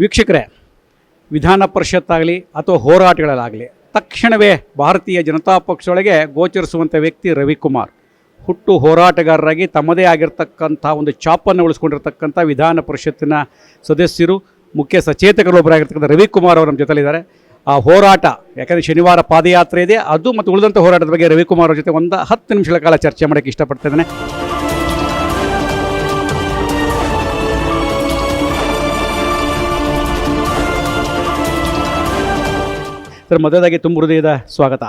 ವೀಕ್ಷಕರೇ, ವಿಧಾನ ಪರಿಷತ್ತಾಗಲಿ ಅಥವಾ ಹೋರಾಟಗಳಲ್ಲಾಗಲಿ, ತಕ್ಷಣವೇ ಭಾರತೀಯ ಜನತಾ ಪಕ್ಷದೊಳಗೆ ಗೋಚರಿಸುವಂಥ ವ್ಯಕ್ತಿ ರವಿಕುಮಾರ್. ಹುಟ್ಟು ಹೋರಾಟಗಾರರಾಗಿ ತಮ್ಮದೇ ಆಗಿರ್ತಕ್ಕಂಥ ಒಂದು ಚಾಪನ್ನು ಉಳಿಸ್ಕೊಂಡಿರ್ತಕ್ಕಂಥ ವಿಧಾನ ಪರಿಷತ್ತಿನ ಸದಸ್ಯರು, ಮುಖ್ಯ ಸಚೇತಕರೊಬ್ಬರಾಗಿರ್ತಕ್ಕಂಥ ರವಿಕುಮಾರ್ ಅವರು ನಮ್ಮ ಜೊತೆಲಿದ್ದಾರೆ. ಆ ಹೋರಾಟ, ಯಾಕಂದರೆ ಶನಿವಾರ ಪಾದಯಾತ್ರೆ ಇದೆ, ಅದು ಮತ್ತು ಉಳಿದಂಥ ಹೋರಾಟದ ಬಗ್ಗೆ ರವಿಕುಮಾರ್ ಅವರ ಜೊತೆ ಒಂದು ಹತ್ತು ನಿಮಿಷಗಳ ಕಾಲ ಚರ್ಚೆ ಮಾಡೋಕ್ಕೆ ಇಷ್ಟಪಡ್ತಿದ್ದೇನೆ ಸರ್ ಮೊದಲಾಗಿ ತುಂಬ ಹೃದಯದ ಸ್ವಾಗತ.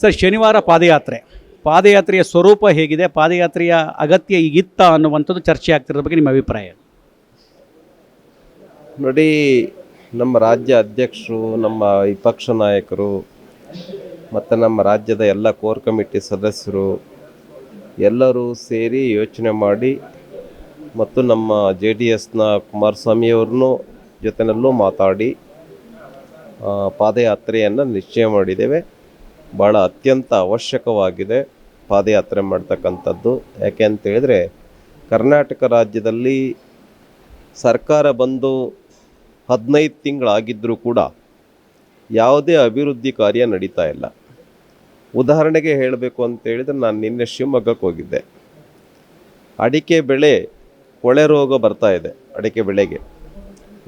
ಸರ್, ಶನಿವಾರ ಪಾದಯಾತ್ರೆ. ಪಾದಯಾತ್ರೆಯ ಸ್ವರೂಪ ಹೇಗಿದೆ? ಪಾದಯಾತ್ರೆಯ ಅಗತ್ಯ ಈಗಿತ್ತ ಅನ್ನುವಂಥದ್ದು ಚರ್ಚೆ ಆಗ್ತಿರೋದ್ರ ಬಗ್ಗೆ ನಿಮ್ಮ ಅಭಿಪ್ರಾಯ? ನೋಡಿ, ನಮ್ಮ ರಾಜ್ಯ ಅಧ್ಯಕ್ಷರು, ನಮ್ಮ ವಿಪಕ್ಷ ನಾಯಕರು, ಮತ್ತು ನಮ್ಮ ರಾಜ್ಯದ ಎಲ್ಲ ಕೋರ್ ಕಮಿಟಿ ಸದಸ್ಯರು, ಎಲ್ಲರೂ ಸೇರಿ ಯೋಚನೆ ಮಾಡಿ ಮತ್ತು ನಮ್ಮ ಜೆ ಡಿ ಎಸ್ನ ಕುಮಾರಸ್ವಾಮಿಯವ್ರನ್ನೂ ಜೊತೆಯಲ್ಲೂ ಮಾತಾಡಿ ಪಾದಯಾತ್ರೆಯನ್ನು ನಿಶ್ಚಯ ಮಾಡಿದ್ದೇವೆ. ಭಾಳ ಅತ್ಯಂತ ಅವಶ್ಯಕವಾಗಿದೆ ಪಾದಯಾತ್ರೆ ಮಾಡ್ತಕ್ಕಂಥದ್ದು. ಯಾಕೆ ಅಂತ ಹೇಳಿದ್ರೆ, ಕರ್ನಾಟಕ ರಾಜ್ಯದಲ್ಲಿ ಸರ್ಕಾರ ಬಂದು ಹದಿನೈದು ತಿಂಗಳಾಗಿದ್ದರೂ ಕೂಡ ಯಾವುದೇ ಅಭಿವೃದ್ಧಿ ಕಾರ್ಯ ನಡೀತಾ ಇಲ್ಲ. ಉದಾಹರಣೆಗೆ ಹೇಳಬೇಕು ಅಂತ ಹೇಳಿದ್ರೆ, ನಾನು ನಿನ್ನೆ ಶಿವಮೊಗ್ಗಕ್ಕೆ ಹೋಗಿದ್ದೆ. ಅಡಿಕೆ ಬೆಳೆ ಕೊಳೆ ರೋಗ ಬರ್ತಾ ಇದೆ, ಅಡಿಕೆ ಬೆಳೆಗೆ.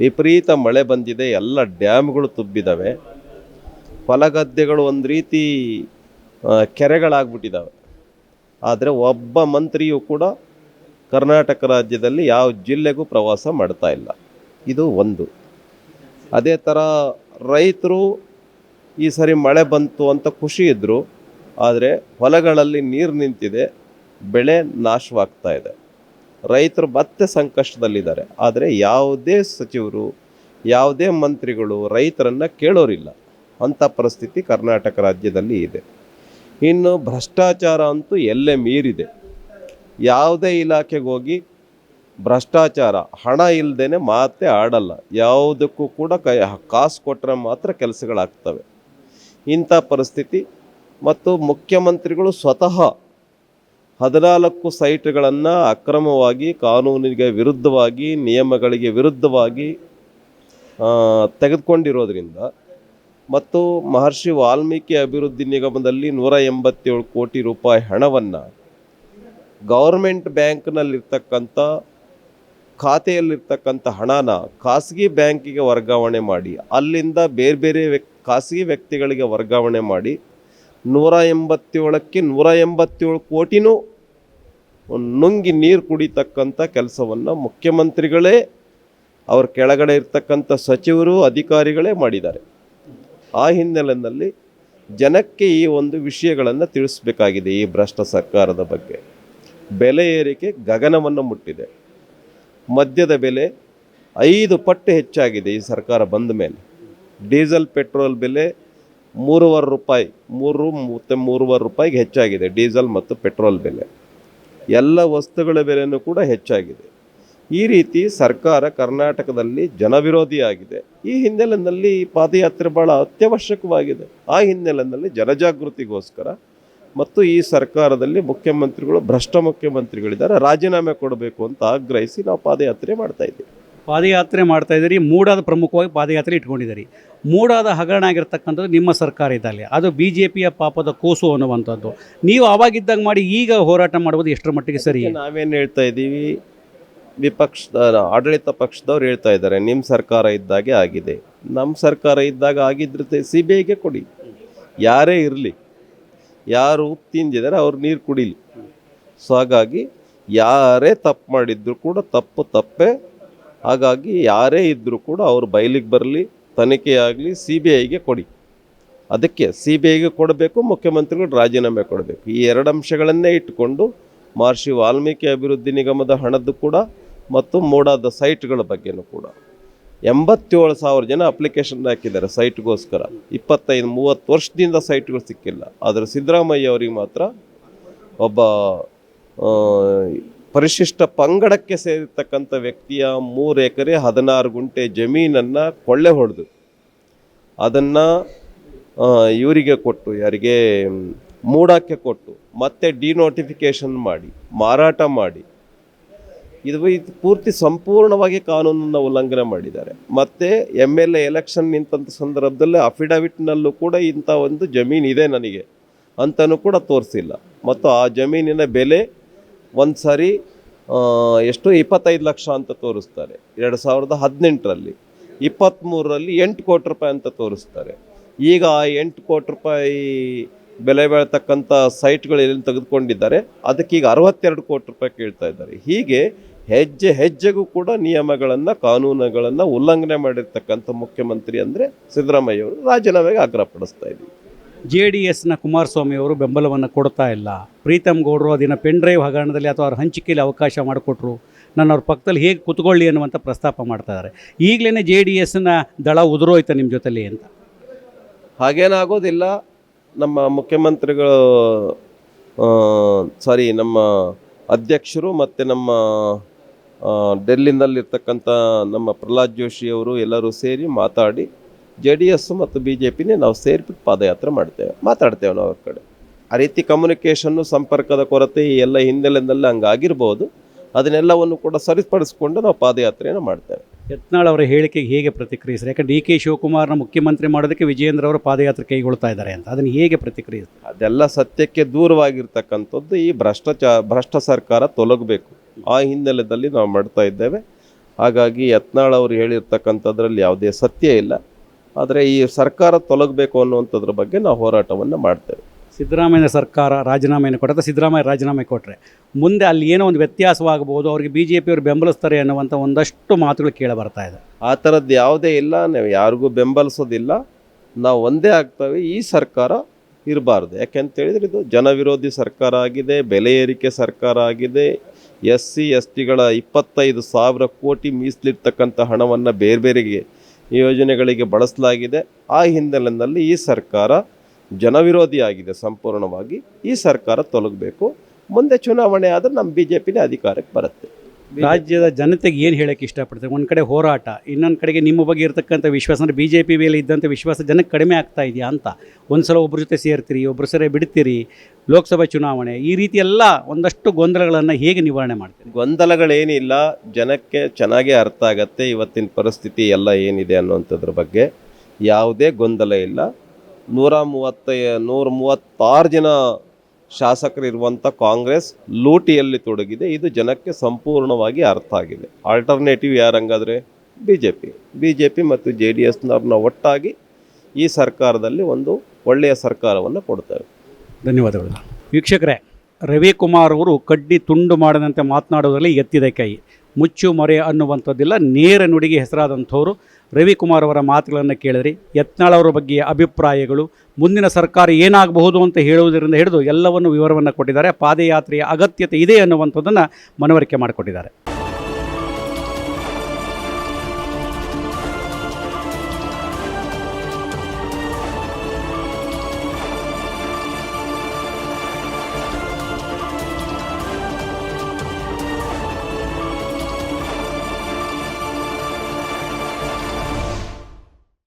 ವಿಪರೀತ ಮಳೆ ಬಂದಿದೆ, ಎಲ್ಲ ಡ್ಯಾಮ್ಗಳು ತುಂಬಿದ್ದಾವೆ ಹೊಲಗದ್ದೆಗಳು ಒಂದು ರೀತಿ ಕೆರೆಗಳಾಗ್ಬಿಟ್ಟಿದ್ದಾವೆ ಆದರೆ ಒಬ್ಬ ಮಂತ್ರಿಯೂ ಕೂಡ ಕರ್ನಾಟಕ ರಾಜ್ಯದಲ್ಲಿ ಯಾವ ಜಿಲ್ಲೆಗೂ ಪ್ರವಾಸ ಮಾಡ್ತಾ ಇಲ್ಲ. ಇದು ಒಂದು. ಅದೇ ಥರ ರೈತರು ಈ ಸರಿ ಮಳೆ ಬಂತು ಅಂತ ಖುಷಿ ಇದ್ದರು ಆದರೆ ಹೊಲಗಳಲ್ಲಿ ನೀರು ನಿಂತಿದೆ, ಬೆಳೆ ನಾಶವಾಗ್ತಾ ಇದೆ. ರೈತರು ಮತ್ತೆ ಸಂಕಷ್ಟದಲ್ಲಿದ್ದಾರೆ. ಆದರೆ ಯಾವುದೇ ಸಚಿವರು, ಯಾವುದೇ ಮಂತ್ರಿಗಳು ರೈತರನ್ನು ಕೇಳೋರಿಲ್ಲ. ಅಂಥ ಪರಿಸ್ಥಿತಿ ಕರ್ನಾಟಕ ರಾಜ್ಯದಲ್ಲಿ ಇದೆ. ಇನ್ನು ಭ್ರಷ್ಟಾಚಾರ ಅಂತೂ ಎಲ್ಲೇ ಮೀರಿದೆ. ಯಾವುದೇ ಇಲಾಖೆಗೆ ಹೋಗಿ ಭ್ರಷ್ಟಾಚಾರ, ಹಣ ಇಲ್ಲದೇ ಮಾತೇ ಆಡಲ್ಲ. ಯಾವುದಕ್ಕೂ ಕೂಡ ಕೈ, ಕಾಸು ಕೊಟ್ಟರೆ ಮಾತ್ರ ಕೆಲಸಗಳಾಗ್ತವೆ. ಇಂಥ ಪರಿಸ್ಥಿತಿ ಮತ್ತು ಮುಖ್ಯಮಂತ್ರಿಗಳು ಸ್ವತಃ ಹದಿನಾಲ್ಕು ಸೈಟ್ಗಳನ್ನು ಅಕ್ರಮವಾಗಿ ಕಾನೂನಿಗೆ ವಿರುದ್ಧವಾಗಿ, ನಿಯಮಗಳಿಗೆ ವಿರುದ್ಧವಾಗಿ ತೆಗೆದುಕೊಂಡಿರೋದ್ರಿಂದ ಮತ್ತು ಮಹರ್ಷಿ ವಾಲ್ಮೀಕಿ ಅಭಿವೃದ್ಧಿ ನಿಗಮದಲ್ಲಿ ನೂರ ಎಂಬತ್ತೇಳು ಕೋಟಿ ರೂಪಾಯಿ ಹಣವನ್ನು ಗೌರ್ಮೆಂಟ್ ಬ್ಯಾಂಕ್ನಲ್ಲಿರ್ತಕ್ಕಂಥ ಖಾತೆಯಲ್ಲಿರ್ತಕ್ಕಂಥ ಹಣನ ಖಾಸಗಿ ಬ್ಯಾಂಕಿಗೆ ವರ್ಗಾವಣೆ ಮಾಡಿ, ಅಲ್ಲಿಂದ ಬೇರೆ ಬೇರೆ ವ್ಯಕ್ ಖಾಸಗಿ ವ್ಯಕ್ತಿಗಳಿಗೆ ವರ್ಗಾವಣೆ ಮಾಡಿ ನೂರ ಎಂಬತ್ತೇಳಕ್ಕೆ ನೂರ ಎಂಬತ್ತೇಳು ಕೋಟಿನೂ ನುಂಗಿ ನೀರು ಕುಡಿತಕ್ಕಂಥ ಕೆಲಸವನ್ನು ಮುಖ್ಯಮಂತ್ರಿಗಳೇ, ಅವ್ರ ಕೆಳಗಡೆ ಇರ್ತಕ್ಕಂಥ ಸಚಿವರು, ಅಧಿಕಾರಿಗಳೇ ಮಾಡಿದ್ದಾರೆ. ಆ ಹಿನ್ನೆಲೆಯಲ್ಲಿ ಜನಕ್ಕೆ ಈ ಒಂದು ವಿಷಯಗಳನ್ನು ತಿಳಿಸ್ಬೇಕಾಗಿದೆ ಈ ಭ್ರಷ್ಟ ಸರ್ಕಾರದ ಬಗ್ಗೆ. ಬೆಲೆ ಏರಿಕೆ ಗಗನವನ್ನು ಮುಟ್ಟಿದೆ. ಮದ್ಯದ ಬೆಲೆ ಐದು ಪಟ್ಟು ಹೆಚ್ಚಾಗಿದೆ ಈ ಸರ್ಕಾರ ಬಂದ ಮೇಲೆ. ಡೀಸೆಲ್, ಪೆಟ್ರೋಲ್ ಬೆಲೆ ಮೂರುವರೆ ರೂಪಾಯಿ, ಮೂರು ಮತ್ತು ಮೂರುವರೆ ರೂಪಾಯಿಗೆ ಹೆಚ್ಚಾಗಿದೆ, ಡೀಸೆಲ್ ಮತ್ತು ಪೆಟ್ರೋಲ್ ಬೆಲೆ. ಎಲ್ಲ ವಸ್ತುಗಳ ಬೆಲೆಯೂ ಕೂಡ ಹೆಚ್ಚಾಗಿದೆ. ಈ ರೀತಿ ಸರ್ಕಾರ ಕರ್ನಾಟಕದಲ್ಲಿ ಜನವಿರೋಧಿಯಾಗಿದೆ. ಈ ಹಿನ್ನೆಲೆಯಲ್ಲಿ ಪಾದಯಾತ್ರೆ ಭಾಳ ಅತ್ಯವಶ್ಯಕವಾಗಿದೆ. ಆ ಹಿನ್ನೆಲೆಯಲ್ಲಿ ಜನಜಾಗೃತಿಗೋಸ್ಕರ ಮತ್ತು ಈ ಸರ್ಕಾರದಲ್ಲಿ ಮುಖ್ಯಮಂತ್ರಿಗಳು, ಭ್ರಷ್ಟ ಮುಖ್ಯಮಂತ್ರಿಗಳಿದ್ದಾರೆ, ರಾಜೀನಾಮೆ ಕೊಡಬೇಕು ಅಂತ ಆಗ್ರಹಿಸಿ ನಾವು ಪಾದಯಾತ್ರೆ ಮಾಡ್ತಾ ಇದ್ದೀವಿ. ಪಾದಯಾತ್ರೆ ಮಾಡ್ತಾ ಇದ್ದೀರಿ. ಮೂಡಾದ ಪ್ರಮುಖವಾಗಿ ಪಾದಯಾತ್ರೆ ಇಟ್ಕೊಂಡಿದ್ದೀರಿ. ಮೂಡಾದ ಹಗರಣ ಆಗಿರ್ತಕ್ಕಂಥದ್ದು ನಿಮ್ಮ ಸರ್ಕಾರ ಇದ್ದಲ್ಲಿ ಅದು ಬಿ ಜೆ ಪಿಯ ಪಾಪದ ಕೂಸು ಅನ್ನುವಂಥದ್ದು. ನೀವು ಆವಾಗಿದ್ದಾಗ ಮಾಡಿ ಈಗ ಹೋರಾಟ ಮಾಡುವುದು ಎಷ್ಟರ ಮಟ್ಟಿಗೆ ಸರಿ? ನಾವೇನು ಹೇಳ್ತಾ ಇದ್ದೀವಿ? ವಿಪಕ್ಷದ, ಆಡಳಿತ ಪಕ್ಷದವ್ರು ಹೇಳ್ತಾ ಇದ್ದಾರೆ, ನಿಮ್ಮ ಸರ್ಕಾರ ಇದ್ದಾಗೆ ಆಗಿದೆ. ನಮ್ಮ ಸರ್ಕಾರ ಇದ್ದಾಗ ಆಗಿದ್ರೆ ಸಿ ಬಿ ಐಗೆ ಕೊಡಿ. ಯಾರೇ ಇರಲಿ. ಯಾರು ತಿಂದಿದ್ದಾರೆ ಅವ್ರು ನೀರು ಕುಡಿಲಿ. ಸೊ ಹಾಗಾಗಿ ಯಾರೇ ತಪ್ಪು ಮಾಡಿದ್ರು ಕೂಡ ತಪ್ಪು ತಪ್ಪೇ ಹಾಗಾಗಿ ಯಾರೇ ಇದ್ದರೂ ಕೂಡ ಅವರು ಬಯಲಿಗೆ ಬರಲಿ, ತನಿಖೆಯಾಗಲಿ ಸಿ ಬಿ ಐಗೆ ಕೊಡಿ. ಅದಕ್ಕೆ ಸಿ ಬಿ ಐಗೆ ಕೊಡಬೇಕು, ಮುಖ್ಯಮಂತ್ರಿಗಳು ರಾಜೀನಾಮೆ ಕೊಡಬೇಕು. ಈ ಎರಡು ಅಂಶಗಳನ್ನೇ ಇಟ್ಟುಕೊಂಡು ಮಹರ್ಷಿ ವಾಲ್ಮೀಕಿ ಅಭಿವೃದ್ಧಿ ನಿಗಮದ ಹಣದ್ದು ಕೂಡ ಮತ್ತು ಮೂಡಾದ ಸೈಟ್ಗಳ ಬಗ್ಗೆನೂ ಕೂಡ. ಎಂಬತ್ತೇಳು ಸಾವಿರ ಜನ ಅಪ್ಲಿಕೇಶನ್ ಹಾಕಿದ್ದಾರೆ ಸೈಟ್ಗೋಸ್ಕರ. ಇಪ್ಪತ್ತೈದು, ಮೂವತ್ತು ವರ್ಷದಿಂದ ಸೈಟ್ಗಳು ಸಿಕ್ಕಿಲ್ಲ. ಆದರೆ ಸಿದ್ದರಾಮಯ್ಯ ಅವರಿಗೆ ಮಾತ್ರ ಒಬ್ಬ ಪರಿಶಿಷ್ಟ ಪಂಗಡಕ್ಕೆ ಸೇರಿರ್ತಕ್ಕಂಥ ವ್ಯಕ್ತಿಯ ಮೂರು ಎಕರೆ ಹದಿನಾರು ಗುಂಟೆ ಜಮೀನನ್ನು ಕೊಳ್ಳೆ ಹೊಡೆದು ಅದನ್ನು ಇವರಿಗೆ ಕೊಟ್ಟು, ಯಾರಿಗೆ ಮೂಡಕ್ಕೆ ಕೊಟ್ಟು, ಮತ್ತೆ ಡಿನೋಟಿಫಿಕೇಷನ್ ಮಾಡಿ, ಮಾರಾಟ ಮಾಡಿ, ಇದು ಇದು ಪೂರ್ತಿ ಸಂಪೂರ್ಣವಾಗಿ ಕಾನೂನನ್ನು ಉಲ್ಲಂಘನೆ ಮಾಡಿದ್ದಾರೆ. ಮತ್ತು ಎಂ ಎಲ್ ಎ ಎಲೆಕ್ಷನ್ ನಿಂತಂಥ ಸಂದರ್ಭದಲ್ಲಿ ಅಫಿಡವಿಟ್ನಲ್ಲೂ ಕೂಡ ಇಂಥ ಒಂದು ಜಮೀನು ಇದೆ ನನಗೆ ಅಂತನೂ ಕೂಡ ತೋರಿಸಿಲ್ಲ. ಮತ್ತು ಆ ಜಮೀನಿನ ಬೆಲೆ ಒಂದು ಸಾರಿ ಎಷ್ಟು ಇಪ್ಪತ್ತೈದು ಲಕ್ಷ ಅಂತ ತೋರಿಸ್ತಾರೆ. ಎರಡು ಸಾವಿರದ ಹದಿನೆಂಟರಲ್ಲಿ. ಇಪ್ಪತ್ತ್ಮೂರರಲ್ಲಿ ಎಂಟು ಕೋಟಿ ರೂಪಾಯಿ ಅಂತ ತೋರಿಸ್ತಾರೆ. ಈಗ ಆ ಎಂಟು ಕೋಟಿ ರೂಪಾಯಿ ಬೆಲೆ ಬಾಳ್ತಕ್ಕಂಥ ಸೈಟ್ಗಳು ಎಲ್ಲಿ ತೆಗೆದುಕೊಂಡಿದ್ದಾರೆ ಅದಕ್ಕೀಗ ಅರವತ್ತೆರಡು ಕೋಟಿ ರೂಪಾಯಿ ಕೇಳ್ತಾ ಇದ್ದಾರೆ. ಹೀಗೆ ಹೆಜ್ಜೆ ಹೆಜ್ಜೆಗೂ ಕೂಡ ನಿಯಮಗಳನ್ನು, ಕಾನೂನುಗಳನ್ನು ಉಲ್ಲಂಘನೆ ಮಾಡಿರ್ತಕ್ಕಂಥ ಮುಖ್ಯಮಂತ್ರಿ ಅಂದರೆ ಸಿದ್ದರಾಮಯ್ಯ ಅವರು ರಾಜೀನಾಮೆಗೆ ಆಗ್ರಹಪಡಿಸ್ತಾ ಇದ್ದೀವಿ. ಜೆ ಡಿ ಎಸ್ನ ಕುಮಾರಸ್ವಾಮಿ ಅವರು ಬೆಂಬಲವನ್ನು ಕೊಡ್ತಾ ಇಲ್ಲ. ಪ್ರೀತಮ್ ಗೌಡರು ಅದನ್ನು ಪೆನ್ ಡ್ರೈವ್ ಹಗರಣದಲ್ಲಿ ಅಥವಾ ಅವ್ರ ಹಂಚಿಕೆಯಲ್ಲಿ ಅವಕಾಶ ಮಾಡಿಕೊಟ್ರು. ನನ್ನ ಅವ್ರ ಪಕ್ಕದಲ್ಲಿ ಹೇಗೆ ಕುತ್ಕೊಳ್ಳಿ ಅನ್ನುವಂಥ ಪ್ರಸ್ತಾಪ ಮಾಡ್ತಾ ಇದ್ದಾರೆ ಈಗಲೇ ಜೆ ಡಿ ಎಸ್ನ ದಳ ಉದುರೋಯ್ತು ನಿಮ್ಮ ಜೊತೆಲಿ ಅಂತ? ಹಾಗೇನಾಗೋದಿಲ್ಲ. ನಮ್ಮ ಮುಖ್ಯಮಂತ್ರಿಗಳು ಸಾರಿ ನಮ್ಮ ಅಧ್ಯಕ್ಷರು ಮತ್ತು ನಮ್ಮ ಡೆಲ್ಲಿನಲ್ಲಿರ್ತಕ್ಕಂಥ ನಮ್ಮ ಪ್ರಹ್ಲಾದ್ ಜೋಶಿಯವರು ಎಲ್ಲರೂ ಸೇರಿ ಮಾತಾಡಿ ಜೆ ಡಿ ಎಸ್ ಮತ್ತು ಬಿ ಜೆ ಪಿನೇ ನಾವು ಸೇರಿಬಿಟ್ಟು ಪಾದಯಾತ್ರೆ ಮಾಡ್ತೇವೆ ಮಾತಾಡ್ತೇವೆ ನಾವು ಅವ್ರ ಕಡೆ. ಆ ರೀತಿ ಕಮ್ಯುನಿಕೇಷನ್ನು ಸಂಪರ್ಕದ ಕೊರತೆ ಈ ಎಲ್ಲ ಹಿನ್ನೆಲೆಯಲ್ಲಿ ಹಂಗಾಗಿರ್ಬೋದು. ಅದನ್ನೆಲ್ಲವನ್ನು ಕೂಡ ಸರಿಪಡಿಸ್ಕೊಂಡು ನಾವು ಪಾದಯಾತ್ರೆಯನ್ನು ಮಾಡ್ತೇವೆ. ಯತ್ನಾಳ್ ಅವರ ಹೇಳಿಕೆಗೆ ಹೇಗೆ ಪ್ರತಿಕ್ರಿಯಿಸ್ತಾರೆ? ಯಾಕಂದ್ರೆ ಡಿ ಕೆ ಶಿವಕುಮಾರ್ನ ಮುಖ್ಯಮಂತ್ರಿ ಮಾಡೋದಕ್ಕೆ ವಿಜಯೇಂದ್ರ ಅವರು ಪಾದಯಾತ್ರೆ ಕೈಗೊಳ್ತಾ ಇದ್ದಾರೆ ಅಂತ. ಅದನ್ನು ಹೇಗೆ ಪ್ರತಿಕ್ರಿಯಿಸಿ ಅದೆಲ್ಲ ಸತ್ಯಕ್ಕೆ ದೂರವಾಗಿರ್ತಕ್ಕಂಥದ್ದು ಈ ಭ್ರಷ್ಟಾಚಾರ ಭ್ರಷ್ಟ ಸರ್ಕಾರ ತೊಲಗಬೇಕು. ಆ ಹಿನ್ನೆಲೆಯಲ್ಲಿ ನಾವು ಮಾಡ್ತಾ ಇದ್ದೇವೆ. ಹಾಗಾಗಿ ಯತ್ನಾಳ್ ಅವರು ಹೇಳಿರ್ತಕ್ಕಂಥದ್ರಲ್ಲಿ ಯಾವುದೇ ಸತ್ಯ ಇಲ್ಲ. ಆದರೆ ಈ ಸರ್ಕಾರ ತೊಲಗಬೇಕು ಅನ್ನುವಂಥದ್ರ ಬಗ್ಗೆ ನಾವು ಹೋರಾಟವನ್ನು ಮಾಡ್ತೇವೆ. ಸಿದ್ದರಾಮಯ್ಯ ಸರ್ಕಾರ ರಾಜೀನಾಮೆಯನ್ನು ಕೊಟ್ಟರೆ ಸಿದ್ದರಾಮಯ್ಯ ರಾಜೀನಾಮೆ ಕೊಟ್ಟರೆ ಮುಂದೆ ಅಲ್ಲಿ ಏನೋ ಒಂದು ವ್ಯತ್ಯಾಸವಾಗಬಹುದು ಅವರಿಗೆ ಬಿ ಜೆ ಪಿಯವರು ಬೆಂಬಲಿಸ್ತಾರೆ ಅನ್ನುವಂಥ ಒಂದಷ್ಟು ಮಾತುಗಳು ಕೇಳಿ ಬರ್ತಾ ಇದೆ. ಆ ಥರದ್ದು ಯಾವುದೇ ಇಲ್ಲ ನಾವು ಯಾರಿಗೂ ಬೆಂಬಲಿಸೋದಿಲ್ಲ ನಾವು ಒಂದೇ ಆಗ್ತವೆ ಈ ಸರ್ಕಾರ ಇರಬಾರ್ದು. ಯಾಕೆಂತೇಳಿದ್ರೆ ಇದು ಜನವಿರೋಧಿ ಸರ್ಕಾರ ಆಗಿದೆ ಬೆಲೆ ಏರಿಕೆ ಸರ್ಕಾರ ಆಗಿದೆ ಎಸ್ ಸಿ ಎಸ್ ಟಿಗಳ ಇಪ್ಪತ್ತೈದು ಸಾವಿರ ಕೋಟಿ ಮೀಸಲಿರ್ತಕ್ಕಂಥ ಹಣವನ್ನು ಬೇರೆ ಬೇರೆಗೆ ಯೋಜನೆಗಳಿಗೆ ಬಳಸಲಾಗಿದೆ. ಆ ಹಿನ್ನೆಲೆಯಲ್ಲಿ ಈ ಸರ್ಕಾರ ಜನವಿರೋಧಿಯಾಗಿದೆ ಸಂಪೂರ್ಣವಾಗಿ. ಈ ಸರ್ಕಾರ ತೊಲಗಬೇಕು. ಮುಂದೆ ಚುನಾವಣೆ ಆದರೆ ನಮ್ಮ ಬಿ ಜೆ ಪಿನೇ ಅಧಿಕಾರಕ್ಕೆ ಬರುತ್ತೆ. ರಾಜ್ಯದ ಜನತೆಗೆ ಏನು ಹೇಳಕ್ಕೆ ಇಷ್ಟಪಡ್ತಾರೆ? ಒಂದು ಕಡೆ ಹೋರಾಟ ಇನ್ನೊಂದು ಕಡೆಗೆ ನಿಮ್ಮ ಬಗ್ಗೆ ಇರತಕ್ಕಂಥ ವಿಶ್ವಾಸ ಅಂದರೆ ಬಿ ಜೆ ಪಿ ಮೇಲೆ ಇದ್ದಂಥ ವಿಶ್ವಾಸ ಜನಕ್ಕೆ ಕಡಿಮೆ ಆಗ್ತಾ ಇದೆಯಾ ಅಂತ. ಒಂದು ಸಲ ಒಬ್ಬರ ಜೊತೆ ಸೇರ್ತೀರಿ ಒಬ್ಬರು ಸರಿ ಬಿಡ್ತೀರಿ ಲೋಕಸಭೆ ಚುನಾವಣೆ ಈ ರೀತಿ ಎಲ್ಲ ಒಂದಷ್ಟು ಗೊಂದಲಗಳನ್ನು ಹೇಗೆ ನಿವಾರಣೆ ಮಾಡ್ತೀರಿ? ಗೊಂದಲಗಳೇನಿಲ್ಲ ಜನಕ್ಕೆ ಚೆನ್ನಾಗೇ ಅರ್ಥ ಆಗತ್ತೆ ಇವತ್ತಿನ ಪರಿಸ್ಥಿತಿ ಎಲ್ಲ ಏನಿದೆ ಅನ್ನುವಂಥದ್ರ ಬಗ್ಗೆ ಯಾವುದೇ ಗೊಂದಲ ಇಲ್ಲ. ನೂರ ಮೂವತ್ತ ನೂರ ಮೂವತ್ತಾರು ಜನ ಶಾಸಕರು ಇರುವಂಥ ಕಾಂಗ್ರೆಸ್ ಲೂಟಿಯಲ್ಲಿ ತೊಡಗಿದೆ. ಇದು ಜನಕ್ಕೆ ಸಂಪೂರ್ಣವಾಗಿ ಅರ್ಥ ಆಗಿದೆ. Alternative ಯಾರಂಗಾದರೆ B J P B J P ಮತ್ತು ಜೆ ಡಿ ಎಸ್ನವ್ರನ್ನ ಒಟ್ಟಾಗಿ ಈ ಸರ್ಕಾರದಲ್ಲಿ ಒಂದು ಒಳ್ಳೆಯ ಸರ್ಕಾರವನ್ನು ಕೊಡ್ತೇವೆ ಧನ್ಯವಾದಗಳು. ವೀಕ್ಷಕರೇ ರವಿಕುಮಾರ್ ಅವರು ಕಡ್ಡಿ ತುಂಡು ಮಾಡದಂತೆ ಮಾತನಾಡುವುದರಲ್ಲಿ ಎತ್ತಿದ ಕೈ. ಮುಚ್ಚು ಮರೆ ಅನ್ನುವಂಥದ್ದಿಲ್ಲ ನೇರ ನುಡಿಗೆ ಹೆಸರಾದಂಥವರು ರವಿಕುಮಾರ್ ಅವರ ಮಾತುಗಳನ್ನು ಕೇಳಿದ್ರಿ. ಯತ್ನಾಳ್ ಅವರ ಬಗ್ಗೆ ಅಭಿಪ್ರಾಯಗಳು. ಮುಂದಿನ ಸರ್ಕಾರ ಏನಾಗಬಹುದು ಅಂತ ಹೇಳುವುದರಿಂದ ಹಿಡಿದು ಎಲ್ಲವನ್ನು ವಿವರವನ್ನು ಕೊಟ್ಟಿದ್ದಾರೆ. ಪಾದಯಾತ್ರೆಯ ಅಗತ್ಯತೆ ಇದೆ ಅನ್ನುವಂಥದ್ದನ್ನು ಮನವರಿಕೆ ಮಾಡಿಕೊಟ್ಟಿದ್ದಾರೆ.